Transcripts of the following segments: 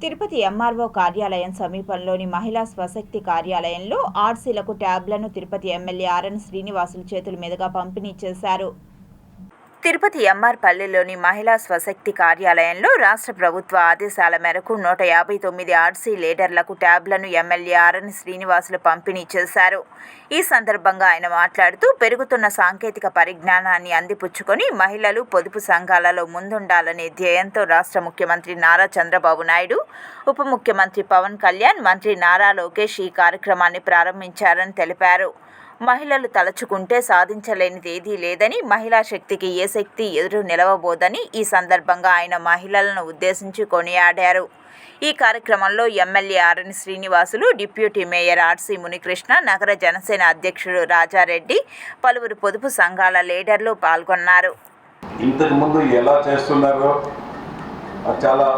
Tirupati MRO కార్యాలయం సమీపంలోని మహిళా స్వశక్తి కార్యాలయంలో ఆర్సీలకు ట్యాబ్లను తిరుపతి ఎమ్మెల్యే ఆర్ఎన్ శ్రీనివాసులు చేతుల మీదుగా పంపిణీ చేశారు. తిరుపతి ఎంఆర్ పల్లెలోని మహిళా స్వశక్తి కార్యాలయంలో రాష్ట్ర ప్రభుత్వ ఆదేశాల మేరకు నూట యాభై తొమ్మిది ఆర్సీ లీడర్లకు ట్యాబ్లను ఎమ్మెల్యే ఆర్ఎన్ శ్రీనివాసులు పంపిణీ చేశారు. ఈ సందర్భంగా ఆయన మాట్లాడుతూ పెరుగుతున్న సాంకేతిక పరిజ్ఞానాన్ని అందిపుచ్చుకొని మహిళలు పొదుపు సంఘాలలో ముందుండాలనే ధ్యేయంతో రాష్ట్ర ముఖ్యమంత్రి నారా చంద్రబాబు నాయుడు ఉప ముఖ్యమంత్రి పవన్ కళ్యాణ్ మంత్రి నారా లోకేష్ ఈ కార్యక్రమాన్ని ప్రారంభించారని తెలిపారు. మహిళలు తలచుకుంటే సాధించలేనిది ఏదీ లేదని మహిళా శక్తికి ఏ శక్తి ఎదురు నిలవబోదని ఈ సందర్భంగా ఆయన మహిళలను ఉద్దేశించి కొనియాడారు. ఈ కార్యక్రమంలో MLA RN Srinivasulu deputy mayor RC Munikrishna నగర జనసేన అధ్యక్షుడు రాజారెడ్డి పలువురు పొదుపు సంఘాల లీడర్లు పాల్గొన్నారు. ఇంతకుముందు ఎలా చేస్తున్నారో చాలా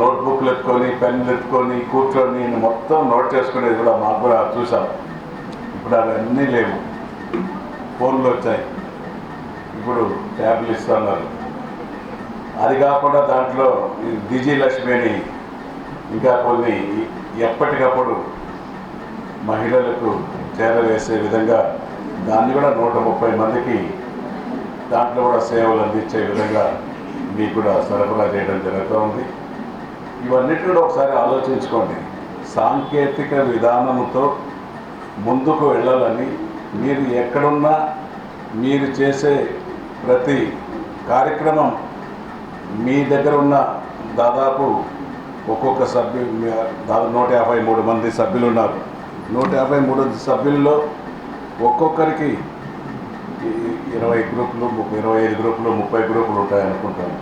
నోట్బుక్లు ఎత్తుకొని పెన్నులు ఎత్తుకొని కూర్చొని మొత్తం నోట్ చేసుకునేది కూడా మాకు కూడా చూసాం. ఇప్పుడు అవన్నీ లేవు. ఫోన్లు వచ్చాయి. ఇప్పుడు ట్యాబ్లు ఇస్తున్నారు. అది కాకుండా దాంట్లో ఈ లక్ష్మి అని ఇంకా కొన్ని ఎప్పటికప్పుడు మహిళలకు చేరవేసే విధంగా దాన్ని కూడా నూట ముప్పై మందికి దాంట్లో కూడా సేవలు అందించే విధంగా మీకు కూడా సరఫరా చేయడం జరుగుతూ ఉంది. ఇవన్నిటి కూడా ఒకసారి ఆలోచించుకోండి. సాంకేతిక విధానంతో ముందుకు వెళ్ళాలని మీరు ఎక్కడున్నా మీరు చేసే ప్రతి కార్యక్రమం మీ దగ్గర ఉన్న దాదాపు ఒక్కొక్క సభ్యు దాదాపు నూట యాభై మూడు మంది సభ్యులు ఉన్నారు. నూట యాభై మూడు సభ్యుల్లో ఒక్కొక్కరికి ఇరవై గ్రూపులు ఇరవై ఐదు గ్రూపులు ముప్పై గ్రూపులు ఉంటాయనుకుంటాను.